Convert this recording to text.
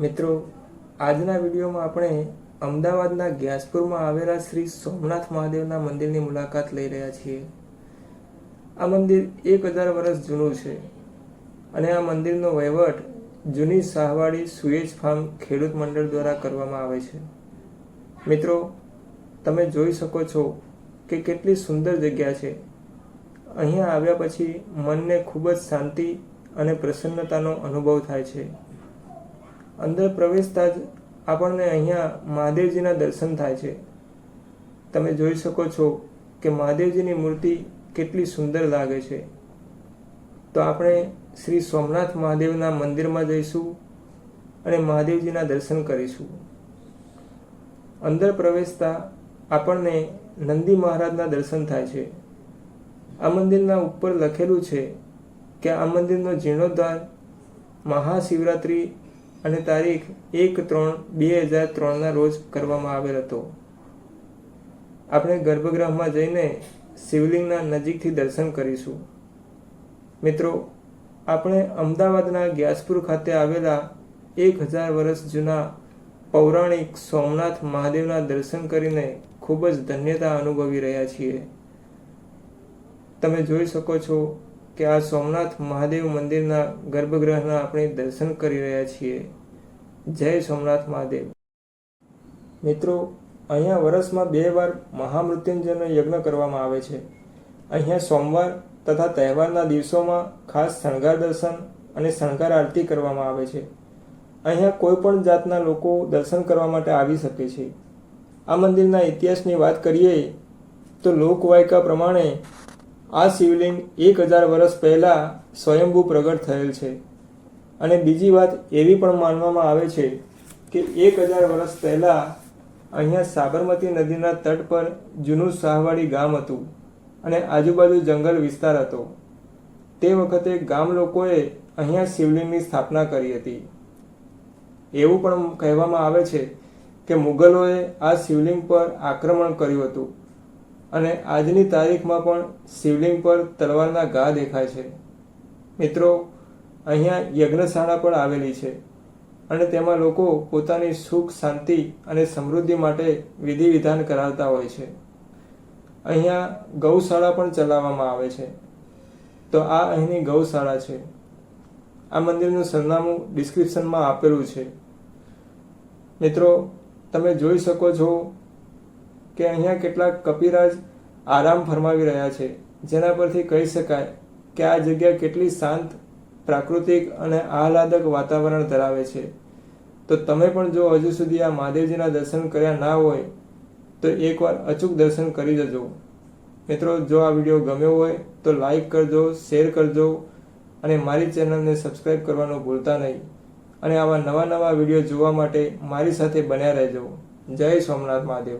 મિત્રો, આજના વિડીયોમાં આપણે અમદાવાદના ગ્યાસપુરમાં આવેલા શ્રી સોમનાથ મહાદેવના મંદિરની મુલાકાત લઈ રહ્યા છીએ. આ મંદિર એક હજાર વર્ષ જૂનું છે અને આ મંદિરનો વહીવટ જૂની શાહવાડી સુએજ ફાર્મ ખેડૂત મંડળ દ્વારા કરવામાં આવે છે. મિત્રો, તમે જોઈ શકો છો કે કેટલી સુંદર જગ્યા છે. અહીંયા આવ્યા પછી મનને ખૂબ જ શાંતિ અને પ્રસન્નતાનો અનુભવ થાય છે. અંદર પ્રવેશતા જ આપણને અહીંયા મહાદેવજીના દર્શન થાય છે. તમે જોઈ શકો છો કે મહાદેવજીની મૂર્તિ કેટલી સુંદર લાગે છે. તો આપણે શ્રી સોમનાથ મહાદેવના મંદિરમાં જઈશું અને મહાદેવજીના દર્શન કરીશું. અંદર પ્રવેશતા આપણને નંદી મહારાજના દર્શન થાય છે. આ મંદિરના ઉપર લખેલું છે કે આ મંદિરનો જીર્ણોદ્ધાર મહાશિવરાત્રિ અને તારીખ એક ત્રણ બે હજાર ત્રણના રોજ કરવામાં આવેલ હતો. આપણે ગર્ભગૃહમાં જઈને શિવલિંગના નજીકથી દર્શન કરીશું. મિત્રો, આપણે અમદાવાદના ગ્યાસપુર ખાતે આવેલા એક હજાર વર્ષ જૂના પૌરાણિક સોમનાથ મહાદેવના દર્શન કરીને ખૂબ જ ધન્યતા અનુભવી રહ્યા છીએ. તમે જોઈ શકો છો કે આ સોમનાથ મહાદેવ મંદિરના ગર્ભગૃહના આપણે દર્શન કરી રહ્યા છીએ. જય સોમનાથ મહાદેવ. મિત્રો, અહીંયા વર્ષમાં બે વાર મહામૃત્યુંજયનો યજ્ઞ કરવામાં આવે છે. અહીંયા સોમવાર તથા તહેવારના દિવસોમાં ખાસ શણગાર દર્શન અને શણગાર આરતી કરવામાં આવે છે. અહીંયા કોઈ પણ જાતના લોકો દર્શન કરવા માટે આવી શકે છે. આ મંદિરના ઇતિહાસની વાત કરીએ તો લોકવાયકા પ્રમાણે આ શિવલિંગ એક હજાર વર્ષ પહેલાં સ્વયંભૂ પ્રગટ થયેલ છે. અને બીજી વાત એવી પણ માનવામાં આવે છે કે એક હજાર વર્ષ પહેલાં અહીંયા સાબરમતી નદીના તટ પર જૂનું શાહવાડી ગામ હતું અને આજુબાજુ જંગલ વિસ્તાર હતો. તે વખતે ગામ લોકોએ અહીંયા શિવલિંગની સ્થાપના કરી હતી. એવું પણ કહેવામાં આવે છે કે મુગલોએ આ શિવલિંગ પર આક્રમણ કર્યું હતું. અને આજની તારીખમાં પણ શિવલિંગ પર તલવારના ઘા દેખાય છે. મિત્રો, અહીંયા યજ્ઞશાળા પણ આવેલી છે અને તેમાં લોકો પોતાની સુખ, શાંતિ અને સમૃદ્ધિ માટે વિધિ વિધાન કરાવતા હોય છે. અહીંયા ગૌશાળા પણ ચલાવવામાં આવે છે. તો આ અહીંની ગૌશાળા છે. આ મંદિરનું સરનામું ડિસ્ક્રિપ્શનમાં આપેલું છે. મિત્રો, તમે જોઈ શકો છો કે અહીંયા કેટલાક કપિરાજ આરામ ફરમાવી રહ્યા છે. જેના પરથી કહી શકાય કે આ જગ્યા કેટલી શાંત, પ્રાકૃતિક અને આહલાદક વાતાવરણ ધરાવે છે. તો તમે પણ જો હજુ સુધી આ મહાદેવજીના દર્શન કર્યા ના હોય, તો એકવાર અચૂક દર્શન કરી જજો. મિત્રો, જો આ વીડિયો ગમ્યો હોય, તો લાઈક કરજો, શેર કરજો અને મારી ચેનલને સબસ્ક્રાઈબ કરવાનું ભૂલતા નહીં. અને આવા નવા નવા વીડિયો જોવા માટે મારી સાથે બન્યા રહેજો. જય સોમનાથ મહાદેવ.